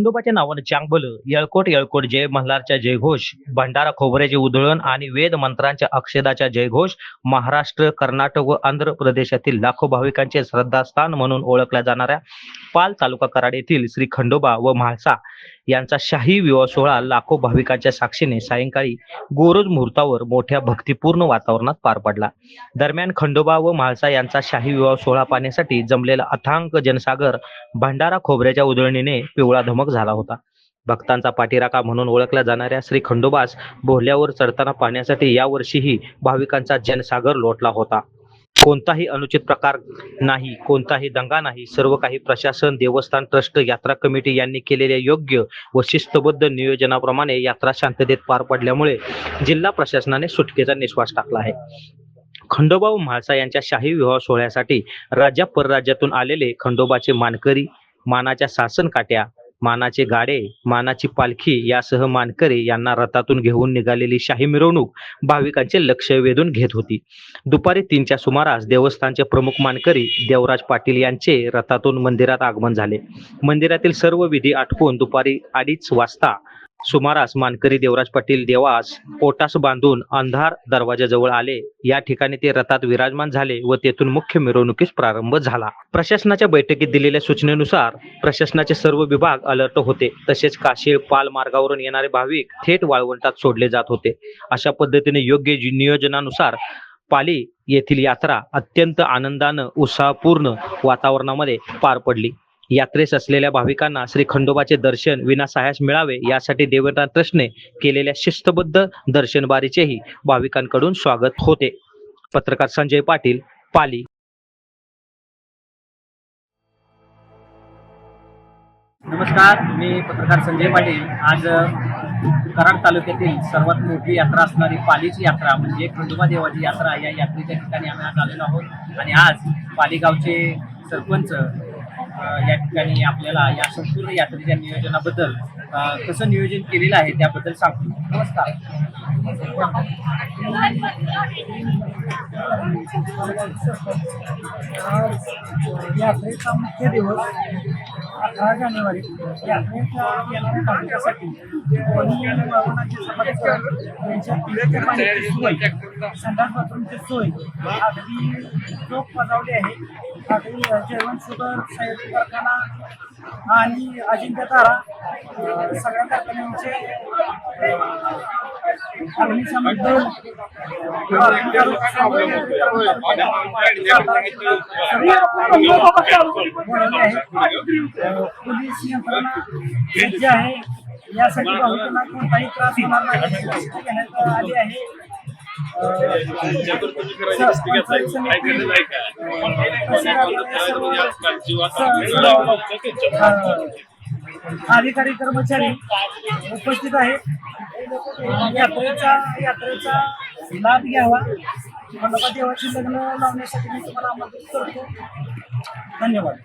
खंडोबाच्या नावानं चांगबल येळकोट येळकोट जय मल्हारच्या जयघोष भंडारा खोबऱ्याचे उधळण आणि वेद मंत्रांच्या अक्षदाच्या जयघोष महाराष्ट्र कर्नाटक व आंध्र प्रदेशातील लाखो भाविकांचे श्रद्धास्थान म्हणून ओळखल्या जाणाऱ्या पाल तालुका कराड येथील श्री खंडोबा व म्हाळसा यांचा शाही विवाह सोहळा लाखो भाविकांच्या साक्षीने सायंकाळी गोरोज मुहूर्तावर मोठ्या भक्तिपूर्ण वातावरणात पार पडला. दरम्यान खंडोबा व म्हाळसा यांचा शाही विवाह सोहळा पाहण्यासाठी जमलेला अथांग जनसागर भंडारा खोबऱ्याच्या उधळणीने पिवळा धमक झाला होता. भक्तांचा पाठीराका म्हणून ओळखल्या जाणाऱ्या श्री खंडोबास बोहल्यावर चढताना पाहण्यासाठी यावर्षीही भाविकांचा जनसागर लोटला होता. कोणताही अनुचित प्रकार नाही कोणताही दंगा नाही. सर्व काही प्रशासन देवस्थान ट्रस्ट यात्रा कमिटी यांनी केलेल्या योग्य व शिस्तबद्ध नियोजनाप्रमाणे यात्रा शांततेत पार पडल्यामुळे जिल्हा प्रशासनाने सुटकेचा निश्वास टाकला आहे. खंडोबा व म्हाळसा यांच्या शाही विवाह सोहळ्यासाठी राज्या परराज्यातून आलेले खंडोबाचे मानकरी मानाच्या सासन काट्या मानाचे गाडे मानाची पालखी यासह मानकरी यांना रथातून घेऊन निघालेली शाही मिरवणूक भाविकांचे लक्ष वेधून घेत होती. दुपारी तीनच्या सुमारास देवस्थानचे प्रमुख मानकरी देवराज पाटील यांचे रथातून मंदिरात आगमन झाले. मंदिरातील सर्व विधी आटपून दुपारी अडीच वाजता सुमारास मानकरी देवराज पाटील देवास पोटास बांधून अंधार दरवाजाजवळ आले. या ठिकाणी ते रथात विराजमान झाले व तेथून मुख्य मिरवणुकीस प्रारंभ झाला. प्रशासनाच्या बैठकीत दिलेल्या सूचनेनुसार प्रशासनाचे सर्व विभाग अलर्ट होते. तसेच काशीळ पाल मार्गावरून येणारे भाविक थेट वाळवंटात सोडले जात होते. अशा पद्धतीने योग्य नियोजनानुसार पाली येथील यात्रा अत्यंत आनंदानं उत्साहपूर्ण वातावरणामध्ये पार पडली. यात्रेस असलेल्या भाविकांना श्री खंडोबाचे दर्शन विनासायास मिळावे यासाठी देवता ट्रस्टने केलेल्या शिस्तबद्ध दर्शनबारीचेही भाविकांकडून स्वागत होते. पत्रकार संजय पाटील पाली. नमस्कार मी पत्रकार संजय पाटील. आज कराड तालुक्यातील सर्वात मोठी यात्रा असणारी पालीची यात्रा म्हणजे खंडोबा देवाची यात्रा या यात्रेच्या ठिकाणी आम्ही आज आलेलो आहोत. आणि आज पाली गावचे सरपंच या ठिकाणी आपल्याला या संपूर्ण यात्रेच्या नियोजनाबद्दल अ, कसं नियोजन केलेलं आहे त्याबद्दल सांगतो. नमस्कार. आज यात्रेचा मुख्य दिवस अठरा जानेवारी यात्रेच्या येणाऱ्या सोय संडास बाथरूमची सोय अगदी चोख पजावली आहे. अगदी जेवण शुगर साहित्य कारखाना आणि अजिंक्य तारा सगळ्या कारखान्यांचे पोलीस यंत्रणा आहे यासाठी भाविकांना कोणताही त्रास होणार नाही आली आहे अधिकारी कर्मचारी उपस्थित आहेत. यात्रेचा यात्रेचा लाभ घ्यावा. खंडोबा देवाची लग्न लावण्यासाठी मी तुम्हाला आमंत्रित करतो. धन्यवाद.